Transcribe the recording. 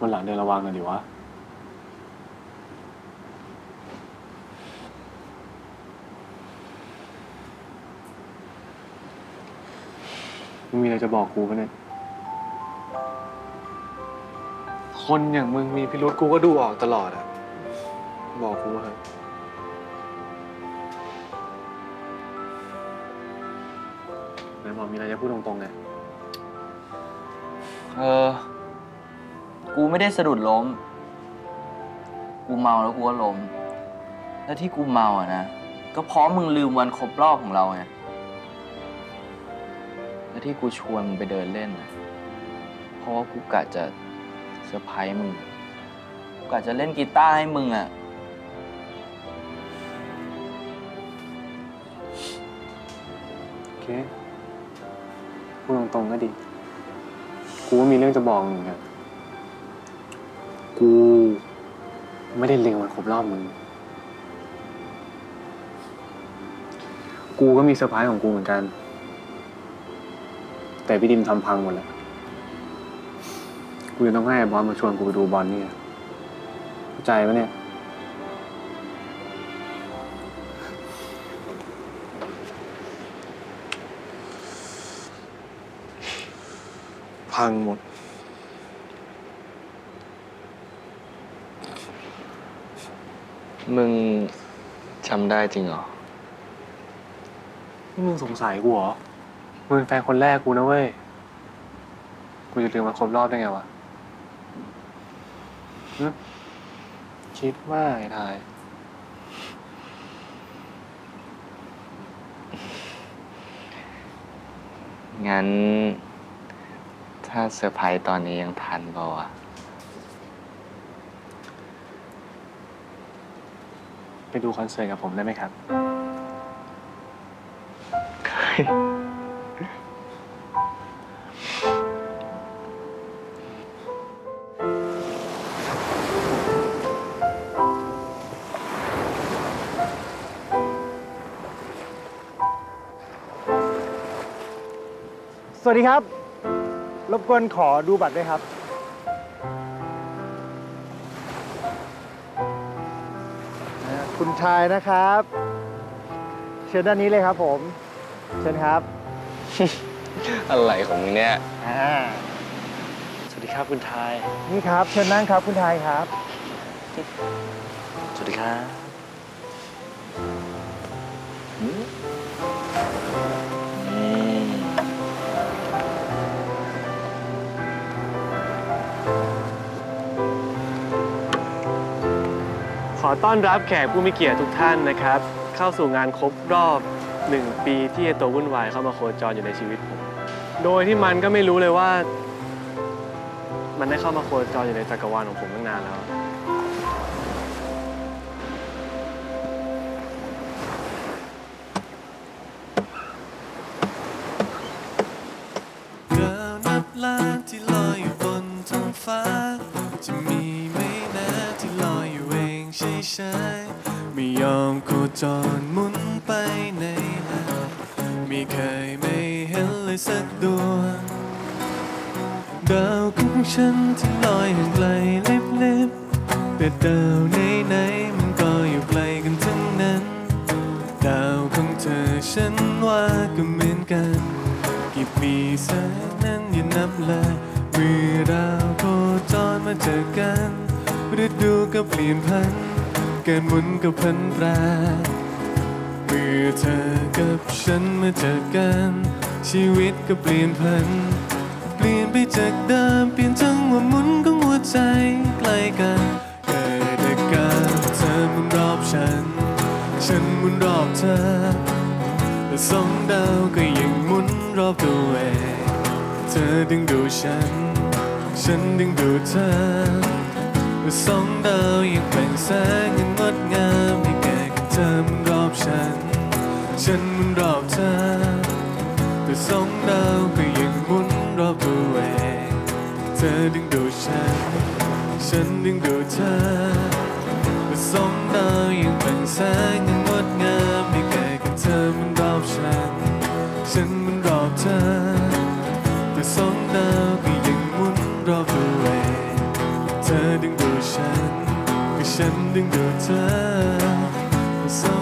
วันหลังเดินระวังหน่อยดิวะ มึงมีอะไรจะบอกกูปะเนี่ย คนอย่างมึงมีพิรุษกูก็ดูออกตลอดอะบอกกูมาเถอะไหนบอกมีอะไรจะพูดตรงๆไง เออ กูไม่ได้สะดุดล้ม กูเมาแล้วกูก็ล้ม แล้วที่กูเมาอะนะ ก็เพราะมึงลืมวันครบรอบของเราไง แล้วที่กูชวนมึงไปเดินเล่นนะเพราะว่ากูกะจะเซอร์ไพรส์มึง กูกะจะเล่นกีตาร์ให้มึงอะ โอเค พูดตรงๆก็ดี กูก็มีเรื่องจะบอกมึงเหมือน กู ไม่ได้เล็งวันครบรอบมึง กูก็มีเซอร์ไพรส์ของกูเหมือนกัน แต่พี่ดิมทำพังหมดแล้ว กูจะต้องให้บอลมาชวนกูไปดูบอลเนี่ยเข้าใจปะเนี่ยพังหมด มึงจำได้จริงเหรอ นี่มึงสงสัยกูเหรอ มึงเป็นแฟนคนแรกกูนะเว้ย กูจะลืมมาครบรอบได้ไงวะหึคิดว่าไอ้ทาย งั้น ถ้าเซอร์ไพรส์ตอนนี้ยังทันเปล่าวะ ไปดูคอนเสิร์ตกับผมได้ไหมครับ สวัสดีครับ รบกวนขอดูบัตรด้วยครับ คุณชายนะครับ เชิญด้านนี้เลยครับผม เชิญครับ อะไรของมึงเนี่ย อ่า สวัสดีครับคุณทาย นี่ครับ เชิญนั่งครับคุณชายครับ สวัสดีครับ ขอต้อนรับแขกผู้มีเกียรติทุกท่านนะครับ เข้าสู่งานครบรอบหนึ่งปีที่ไอตัววุ่นวายเข้ามาโคจรอยู่ในชีวิตผม โดยที่มันก็ไม่รู้เลยว่า มันได้เข้ามาโคจรอยู่ในจักรวาลของผมตั้งนานแล้วดาวนับล้า เฉยไม่ยอมโคจรหมุนไปไหนหาไม่เคยไม่เห็นเลยสักดวงดาวของฉันที่ลอยห่างไกลลิบๆแต่ดาวไหนๆมันก็อยู่ไกลกันทั้งนั้นดาวของเธอฉันว่าก็เหมือนกันกี่ปีแสนนั้นอย่านับเลยเมื่อดาวโคจรมาเจอกันฤดูก็เปลี่ยนพัน การหมุนก็พันแปรเมื่อเธอกับฉันมาเจอกัน ชีวิตก็เปลี่ยนพัน เปลี่ยนไปจากเดิมเปลี่ยนจังหวะหมุนของหัวใจใกล้กันเกิดอาการเธอหมุนรอบฉัน ฉันหมุนรอบเธอแต่สองดาวก็ยังหมุนรอบตัวเองเธอดึงดูฉัน ฉันดึงดูเธอ แต่สองดาวยังแบ่งแสงยังงดงามให้แก่กันเธอหมุนรอบฉันฉันหมุนรอบเธอแต่สองดาวก็ยังหมุนรอบตัวเองเธอดึงดูดฉันฉันดึงดูดเธอแต่สองดาวยังแบ่งแสงยังงดงามให้แก่กันเธอมันรอบฉัน ฉันมันรอบเธอแต่สองดาวก็ยังหมุนรอบตัวเอง ธอดึงดูดฉันก็ฉันดึงดูดเธอ